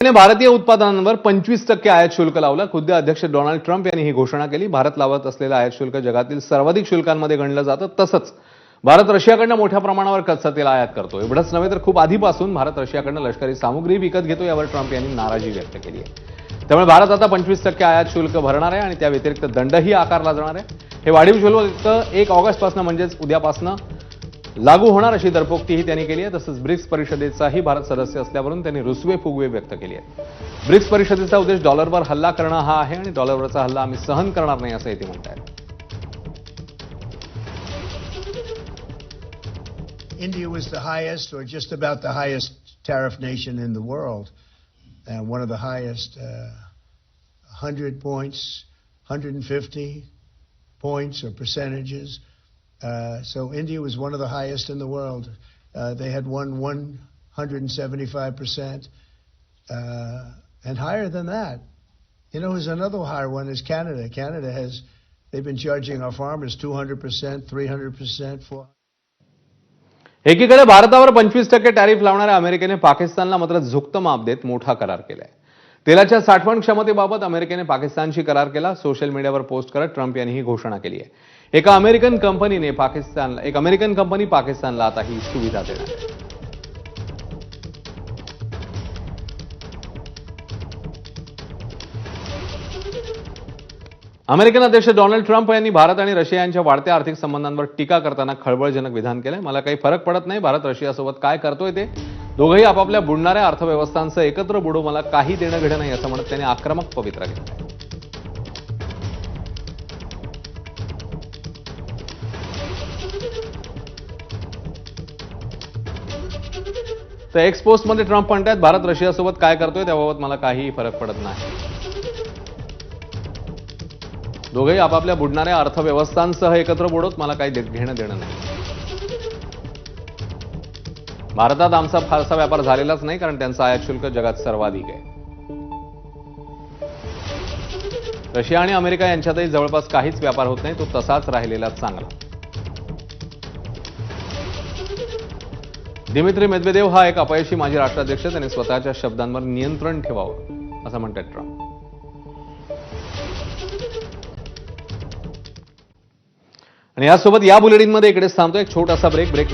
भारतीय उत्पादनांवर पंचवीस टक्के आयात शुल्क लावलं. खुद्द अध्यक्ष डोनाल्ड ट्रम्प यांनी ही घोषणा केली. भारत लावत असलेलं आयात शुल्क जगातील सर्वाधिक शुल्कांमध्ये गणलं जातं तसंच भारत रशियाकडनं मोठ्या प्रमाणावर कच्चा तेल आयात करतो एवढंच नव्हे तर खूप आधीपासून भारत रशियाकडनं लष्करी सामुग्री विकत घेतो यावर ट्रम्प यांनी नाराजी व्यक्त केली आहे. त्यामुळे भारत आता पंचवीस टक्के आयात शुल्क भरणार आहे आणि त्या व्यतिरिक्त दंडही आकारला जाणार आहे. हे वाढीव शुल्क एक ऑगस्टपासून म्हणजेच उद्यापासून लागू होणार अशी दरपोक्तीही त्यांनी केली आहे तसंच ब्रिक्स परिषदेचाही भारत सदस्य असल्यावरून त्यांनी रुसवे फुगवे व्यक्त केली आहे ब्रिक्स परिषदेचा उद्देश डॉलरवर हल्ला करणं हा आहे आणि डॉलरवरचा हल्ला आम्ही सहन करणार नाही असंही ते म्हणतात India was the highest, or just about the highest, tariff nation in the world, and one of the highest, uh, 100 points, 150 points or percentages. Uh, so India was one of the highest in the world. Uh, they had won 175 percent, uh, and higher than that. You know, there's another higher one is Canada. Canada has they've been charging our farmers 200 percent, 300 percent, 400. एकीकडे भारतावर पंचवीस टक्के tariff लावणाऱ्या अमेरिकेने पाकिस्तानला मात्र झुकतं माप देत मोठा करार केलाय तेलाच्या साठवण क्षमतेबाबत अमेरिकेने पाकिस्तानशी करार केला. सोशल मीडियावर पोस्ट करत ट्रम्प यांनी ही घोषणा केली आहे. एका अमेरिकन कंपनीने पाकिस्तानला एक अमेरिकन कंपनी पाकिस्तानला आता ही सुविधा देणार अमेरिकन अध्यक्ष डोनाल्ड ट्रम्प यांनी भारत आणि रशिया यांच्या वाढत्या आर्थिक संबंधांवर टीका करताना खळबळजनक विधान केलंय. मला काही फरक पडत नाही. भारत रशियासोबत काय करतोय ते? दोघंही आपापल्या बुडणाऱ्या अर्थव्यवस्थांचं एकत्र बुडू मला काही देणं घेणं नाही असं म्हणत त्यांनी आक्रमक पवित्रा घेतला तर एक्सपोस्टमध्ये ट्रम्प म्हणतात भारत रशियासोबत काय करतोय त्याबाबत मला काहीही फरक पडत नाही. दोघेही आपापल्या बुडणाऱ्या अर्थव्यवस्थांसह एकत्र बुडत मला काही घेणं देणं नाही. भारतात आमचा फारसा व्यापार झालेलाच नाही कारण त्यांचा आयात शुल्क जगात सर्वाधिक आहे. रशिया आणि अमेरिका यांच्यातही जवळपास काहीच व्यापार होत नाही तो तसाच राहिलेला चांगला. दिमित्री मेदवेदेव हा एक अपयशी माजी राष्ट्राध्यक्ष त्यांनी स्वतःच्या शब्दांवर नियंत्रण ठेवावं असं म्हणतात ट्रम्प. आणि यासोबत या बुलेटिनमध्ये इकडेच थांबतो एक छोटासा ब्रेक ब्रेक